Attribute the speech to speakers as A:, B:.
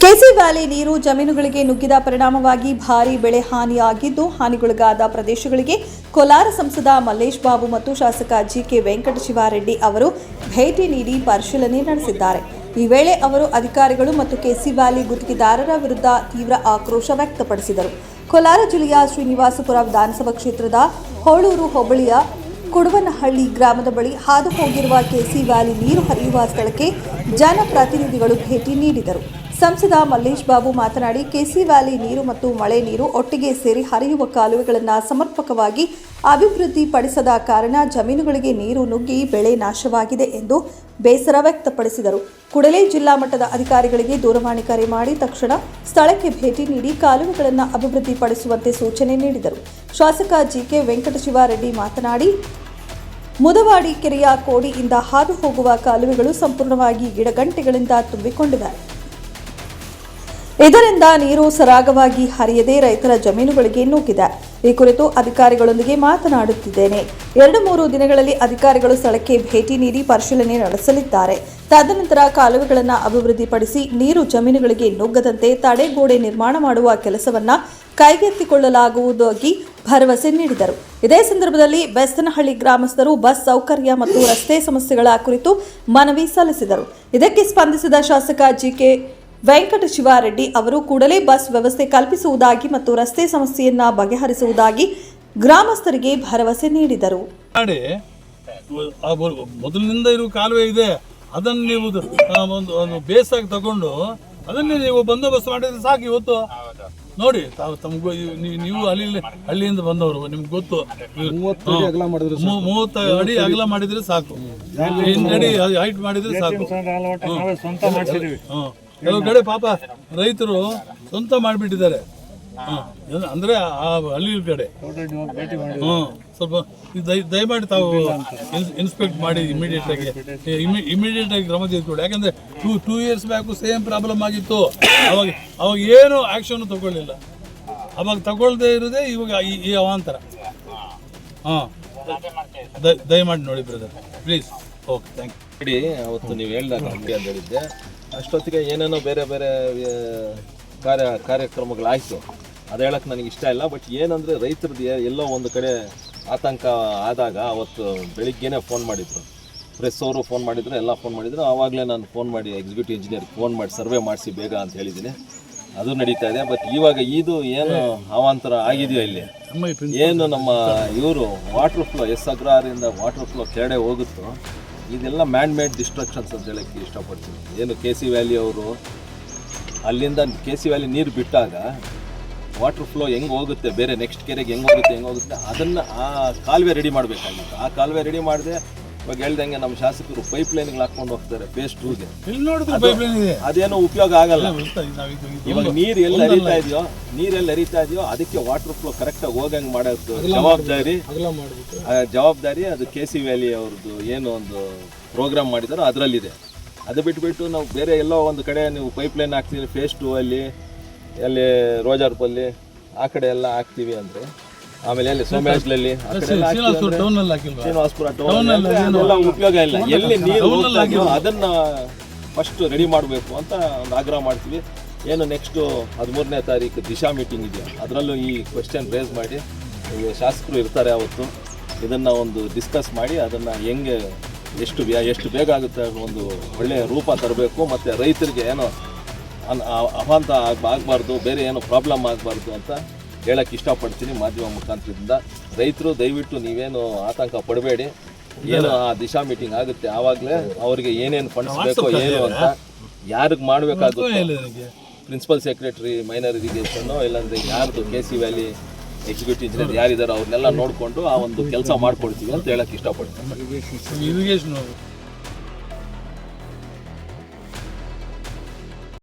A: KC valley ನೀರು ಜಮೀನುಗಳಿಗೆ ನುಗ್ಗಿದ ಪರಿಣಾಮವಾಗಿ ಭಾರೀ ಬೆಳೆ ಹಾನಿಯಾಗಿದ್ದು ಹಾನಿಗೊಳಗಾದ ಪ್ರದೇಶಗಳಿಗೆ ಕೋಲಾರ ಸಂಸದ ಮಲ್ಲೇಶ್ ಬಾಬು ಮತ್ತು ಶಾಸಕ ಜಿಕೆ ವೆಂಕಟಶಿವಾರೆಡ್ಡಿ ಅವರು ಭೇಟಿ ನೀಡಿ ಪರಿಶೀಲನೆ ನಡೆಸಿದ್ದಾರೆ. ಈ ವೇಳೆ ಅವರು ಅಧಿಕಾರಿಗಳು ಮತ್ತು ಕೆಸಿ ವ್ಯಾಲಿ ಗುತ್ತಿಗೆದಾರರ ವಿರುದ್ಧ ತೀವ್ರ ಆಕ್ರೋಶ ವ್ಯಕ್ತಪಡಿಸಿದರು. ಕೋಲಾರ ಜಿಲ್ಲೆಯ ಶ್ರೀನಿವಾಸಪುರ ವಿಧಾನಸಭಾ ಕ್ಷೇತ್ರದ ಹೋಳೂರು ಹೋಬಳಿಯ ಕುಡುವನಹಳ್ಳಿ ಗ್ರಾಮದ ಬಳಿ ಹಾದು ಹೋಗಿರುವ ಕೆಸಿ ವ್ಯಾಲಿ ನೀರು ಹರಿಯುವ ಸ್ಥಳಕ್ಕೆ ಜನಪ್ರತಿನಿಧಿಗಳು ಭೇಟಿ ನೀಡಿದರು. ಸಂಸದ ಮಲ್ಲೇಶ್ ಬಾಬು ಮಾತನಾಡಿ, ಕೆಸಿ ವ್ಯಾಲಿ ನೀರು ಮತ್ತು ಮಳೆ ನೀರು ಒಟ್ಟಿಗೆ ಸೇರಿ ಹರಿಯುವ ಕಾಲುವೆಗಳನ್ನು ಸಮರ್ಪಕವಾಗಿ ಅಭಿವೃದ್ಧಿಪಡಿಸದ ಕಾರಣ ಜಮೀನುಗಳಿಗೆ ನೀರು ನುಗ್ಗಿ ಬೆಳೆ ನಾಶವಾಗಿದೆ ಎಂದು ಬೇಸರ ವ್ಯಕ್ತಪಡಿಸಿದರು. ಕೂಡಲೇ ಜಿಲ್ಲಾ ಮಟ್ಟದ ಅಧಿಕಾರಿಗಳಿಗೆ ದೂರವಾಣಿ ಕರೆ ಮಾಡಿ ತಕ್ಷಣ ಸ್ಥಳಕ್ಕೆ ಭೇಟಿ ನೀಡಿ ಕಾಲುವೆಗಳನ್ನು ಅಭಿವೃದ್ಧಿಪಡಿಸುವಂತೆ ಸೂಚನೆ ನೀಡಿದರು. ಶಾಸಕ ಜಿಕೆ ವೆಂಕಟಶಿವಾರೆಡ್ಡಿ ಮಾತನಾಡಿ, ಮುದವಾಡಿ ಕೆರೆಯ ಕೋಡಿಯಿಂದ ಹಾದು ಹೋಗುವ ಕಾಲುವೆಗಳು ಸಂಪೂರ್ಣವಾಗಿ ಗಿಡಗಂಟೆಗಳಿಂದ ತುಂಬಿಕೊಂಡಿವೆ. ಇದರಿಂದ ನೀರು ಸರಾಗವಾಗಿ ಹರಿಯದೆ ರೈತರ ಜಮೀನುಗಳಿಗೆ ನುಗ್ಗಿದೆ. ಈ ಕುರಿತು ಅಧಿಕಾರಿಗಳೊಂದಿಗೆ ಮಾತನಾಡುತ್ತಿದ್ದೇನೆ. ಎರಡು ಮೂರು ದಿನಗಳಲ್ಲಿ ಅಧಿಕಾರಿಗಳು ಸ್ಥಳಕ್ಕೆ ಭೇಟಿ ನೀಡಿ ಪರಿಶೀಲನೆ ನಡೆಸಲಿದ್ದಾರೆ. ತದನಂತರ ಕಾಲುವೆಗಳನ್ನು ಅಭಿವೃದ್ಧಿಪಡಿಸಿ ನೀರು ಜಮೀನುಗಳಿಗೆ ನುಗ್ಗದಂತೆ ತಡೆಗೋಡೆ ನಿರ್ಮಾಣ ಮಾಡುವ ಕೆಲಸವನ್ನ ಕೈಗೆತ್ತಿಕೊಳ್ಳಲಾಗುವುದಾಗಿ ಭರವಸೆ ನೀಡಿದರು. ಇದೇ ಸಂದರ್ಭದಲ್ಲಿ ಬೆಸ್ತನಹಳ್ಳಿ ಗ್ರಾಮಸ್ಥರು ಬಸ್ ಸೌಕರ್ಯ ಮತ್ತು ರಸ್ತೆ ಸಮಸ್ಯೆಗಳ ಕುರಿತು ಮನವಿ ಸಲ್ಲಿಸಿದರು. ಇದಕ್ಕೆ ಸ್ಪಂದಿಸಿದ ಶಾಸಕ ಜಿಕೆ ವೆಂಕಟಶಿವಾರೆಡ್ಡಿ ಅವರು ಕೂಡಲೇ ಬಸ್ ವ್ಯವಸ್ಥೆ ಕಲ್ಪಿಸುವುದಾಗಿ ಮತ್ತು ರಸ್ತೆ ಸಮಸ್ಯೆಯನ್ನ ಬಗೆಹರಿಸುವುದಾಗಿ ಗ್ರಾಮಸ್ಥರಿಗೆ ಭರವಸೆ ನೀಡಿದರು.
B: ಮಾಡಿ. ಆ ಬ- ಮೊದಲಿನಿಂದ ಇರುವ ಕಾಲುವೆ ಇದೆ. ಅದನ್ನು ನೀವು ದ- ಆ ಒಂದು ಒಂದು ಬೇಸಾಗಿ ತಗೊಂಡು ಅದನ್ನೇ ನೀವು ಬಂದೋಬಸ್ತ್ ಮಾಡಿದ್ರೆ ಸಾಕು ಇವತ್ತು. ನೋಡಿ ತಾವು ತಮ್ಗೆ ನೀವು ಅಲ್ಲಿ ಹಳ್ಳಿಯಿಂದ ಬಂದವರು ನಿಮ್ಗೆ ಗೊತ್ತು.
C: ಮೂವತ್ತು ಅಡಿ ಅಗಲ ಮಾಡಿದ್ರೆ
B: ಮೂ- ಮೂವತ್ತು ಅಡಿ ಅಗಲ ಮಾಡಿದ್ರೆ ಸಾಕು. ಎಂಟು ಅಡಿ ಹೈಟ್ ಮಾಡಿದ್ರೆ ಸಾಕು.
D: ಹ್ಞೂ
B: ಹ್ಮ್. ಕೆಲವು ಕಡೆ ಪಾಪ ರೈತರು ಸ್ವಂತ ಮಾಡಿಬಿಟ್ಟಿದ್ದಾರೆ. ಅಂದ್ರೆ ಆ ಹಳ್ಳಿ ಕಡೆ. ಹ್ಮ್, ಸ್ವಲ್ಪ ದಯ- ದಯಮಾಡಿ ತಾವು ಇನ್ಸ್- ಇನ್ಸ್ಪೆಕ್ಟ್ ಮಾಡಿ ಇಮಿಡಿಯೇಟ್ ಆಗಿ. ಇಮಿಡಿಯೇಟ್ ಆಗಿ ಕ್ರಮ ತೆಗೆದುಕೊಳ್ಳಿ. ಯಾಕಂದ್ರೆ two two years back same problem ಆಗಿತ್ತು. ಅವಾಗ ಅವಾಗ ಏನು ಆಕ್ಷನ್ ತಗೊಳ್ಳಿಲ್ಲ. ಅವಾಗ ತಗೊಳ್ದೇ ಇರೋದೇ ಇವಾಗ ಈ ಅವಾಂತರ. ಹಾಂ ದಯಮಾಡಿ ನೋಡಿ brother please okay thank you
E: ನೋಡಿ ಅವತ್ತು ನೀವು ಹೇಳಿದಾಗ ಅಂಗಡಿ ಅಂತ ಹೇಳಿದ್ದೆ. ಅಷ್ಟೊತ್ತಿಗೆ ಏನೇನೋ ಬೇರೆ ಬೇರೆ ಕಾರ್ಯ ಕಾರ್ಯ ಕಾರ್ಯಕ್ರಮಗಳಾಯಿತು. ಅದು ಹೇಳಕ್ಕೆ ನನಗೆ ಇಷ್ಟ ಇಲ್ಲ ಬಟ್ ಏನಂದರೆ ರೈತರದ್ದು ಎಲ್ಲೋ ಒಂದು ಕಡೆ ಆತಂಕ ಆದಾಗ ಅವತ್ತು ಬೆಳಿಗ್ಗೆನೇ ಫೋನ್ ಮಾಡಿದ್ರು. ಪ್ರೆಸ್ ಅವರು ಫೋನ್ ಮಾಡಿದ್ರು ಎಲ್ಲ ಫೋನ್ ಮಾಡಿದ್ರು. ಆವಾಗಲೇ ನಾನು ಫೋನ್ ಮಾಡಿ ಎಕ್ಸಿಕ್ಯೂಟಿವ್ ಇಂಜಿನಿಯರ್ ಫೋನ್ ಮಾಡಿ ಸರ್ವೆ ಮಾಡಿಸಿ ಬೇಗ ಅಂತ ಹೇಳಿದ್ದೀನಿ. ಅದು ನಡೀತಾ ಇದೆ ಬಟ್ ಇವಾಗ ಇದು ಏನು ಅವಾಂತರ ಆಗಿದೆಯೋ ಇಲ್ಲಿ? ಏನು ನಮ್ಮ ಇವರು ವಾಟರ್ ಫ್ಲೋ ಎಸ್ ಅಗ್ರಹಾರಿಂದ ವಾಟರ್ ಫ್ಲೋ ಕೆಳಗಡೆ ಹೋಗುತ್ತೋ ಇದೆಲ್ಲ ಮ್ಯಾನ್ ಮೇಡ್ ಡಿಸ್ಟ್ರಕ್ಷನ್ಸ್ ಅಂತ ಹೇಳೋಕ್ಕೆ ಇಷ್ಟಪಡ್ತೀನಿ. ಏನು ಕೆ ಸಿ ವ್ಯಾಲಿ ಅವರು, ಅಲ್ಲಿಂದ ಕೆ ಸಿ ವ್ಯಾಲಿ ನೀರು ಬಿಟ್ಟಾಗ ವಾಟರ್ ಫ್ಲೋ ಹೆಂಗೆ ಹೋಗುತ್ತೆ, ಬೇರೆ ನೆಕ್ಸ್ಟ್ ಕೆರೆಗೆ ಹೆಂಗೆ ಹೋಗುತ್ತೆ ಹೆಂಗೆ ಹೋಗುತ್ತೆ, ಅದನ್ನು ಆ ಕಾಲುವೆ ರೆಡಿ ಮಾಡಬೇಕಾಗಿತ್ತು. ಆ ಕಾಲುವೆ ರೆಡಿ ಮಾಡಿದೆ ಇವಾಗ ಹೇಳ್ದಂಗೆ ನಮ್ಮ ಶಾಸಕರು ಪೈಪ್ ಲೈನ್ಗಳು ಹಾಕೊಂಡು ಹೋಗ್ತಾರೆ
B: ಪೈಪ್ಲೈನ್ ಇದೆ?
E: ಅದೇನೋ ಉಪಯೋಗ ಆಗಲ್ಲ. ಇವಾಗ ನೀರು ಎಲ್ಲಿ ಹರಿತಾ ಇದೆಯೋ ನೀರೆಲ್ಲಿ ಹರಿತಾ ಇದೆಯೋ ಅದಕ್ಕೆ ವಾಟರ್ ಫ್ಲೋ ಕರೆಕ್ಟಾಗಿ ಹೋಗಂಗೆ ಮಾಡೋದು ಜವಾಬ್ದಾರಿ. ಜವಾಬ್ದಾರಿ ಅದು ಕೆ ಸಿ ವ್ಯಾಲಿ ಅವ್ರದ್ದು ಏನು ಒಂದು ಪ್ರೋಗ್ರಾಮ್ ಮಾಡಿದಾರೋ ಅದರಲ್ಲಿದೆ. ಅದು ಬಿಟ್ಬಿಟ್ಟು ನಾವು ಬೇರೆ ಎಲ್ಲೋ ಒಂದು ಕಡೆ ನೀವು ಪೈಪ್ ಲೈನ್ ಹಾಕ್ತೀವಿ ಫೇಸ್ ಟೂ ಅಲ್ಲಿ ಅಲ್ಲಿ ರೋಜಾರ್ಪಲ್ಲಿ ಆ ಕಡೆ ಎಲ್ಲ ಹಾಕ್ತೀವಿ ಅಂದರೆ ಆಮೇಲೆ ಅಲ್ಲಿ ಎಲ್ಲ ಹಾಕ್ತೀವಿ
B: ಶ್ರೀನಿವಾಸಪುರ ಟೌನ್
E: ಅದೆಲ್ಲ ಉಪಯೋಗ ಇಲ್ಲ. ಎಲ್ಲಿ ನೀರು ಅದನ್ನ ಫಸ್ಟ್ ರೆಡಿ ಮಾಡಬೇಕು ಅಂತ ಒಂದು ಆಗ್ರಹ ಮಾಡ್ತೀವಿ. ಏನು ನೆಕ್ಸ್ಟು ಹದಿಮೂರನೇ ತಾರೀಕು ದಿಶಾ ಮೀಟಿಂಗ್ ಇದೆಯಾ? ಅದರಲ್ಲೂ ಈ ಕ್ವೆಶ್ಚನ್ ರೇಸ್ ಮಾಡಿ ಶಾಸಕರು ಇರ್ತಾರೆ ಅವತ್ತು. ಇದನ್ನು ಒಂದು ಡಿಸ್ಕಸ್ ಮಾಡಿ ಅದನ್ನು ಹೆಂಗೆ ಎಷ್ಟು ಎಷ್ಟು ಬೇಗ ಆಗುತ್ತೆ ಒಂದು ಒಳ್ಳೆಯ ರೂಪ ತರಬೇಕು. ಮತ್ತು ರೈತರಿಗೆ ಏನೋ ಅನ್ ಅವಾಂತ ಆಗ್- ಆಗ್ಬಾರ್ದು ಬೇರೆ ಏನೋ ಪ್ರಾಬ್ಲಮ್ ಆಗಬಾರ್ದು ಅಂತ ಹೇಳಕ್ಕೆ ಇಷ್ಟಪಡ್ತೀನಿ ಮಾಧ್ಯಮ ಮುಖಾಂತರದಿಂದ. ರೈತರು ದಯವಿಟ್ಟು ನೀವೇನು ಆತಂಕ ಪಡಬೇಡಿ. ಏನು ಆ ದಿಶಾ ಮೀಟಿಂಗ್ ಆಗುತ್ತೆ ಆವಾಗಲೇ ಅವರಿಗೆ ಏನೇನು ಫಂಡ್ಸ್ ಬೇಕೋ ಏನು ಅಂತ ಯಾರಿಗೆ ಮಾಡಬೇಕಾಗುತ್ತೆ. ಪ್ರಿನ್ಸಿಪಲ್ ಸೆಕ್ರೆಟರಿ ಮೈನರ್ ಇರಿಗೇಷನ್ ಇಲ್ಲಾಂದ್ರೆ ಯಾರ್ದು K C valley executive engineer ಯಾರಿದಾರೋ ಅವ್ರನ್ನೆಲ್ಲ ನೋಡಿಕೊಂಡು ಆ ಒಂದು ಕೆಲಸ ಮಾಡ್ಕೊಡ್ತೀವಿ ಅಂತ ಹೇಳಕ್ಕೆ ಇಷ್ಟಪಡ್ತೀನಿ.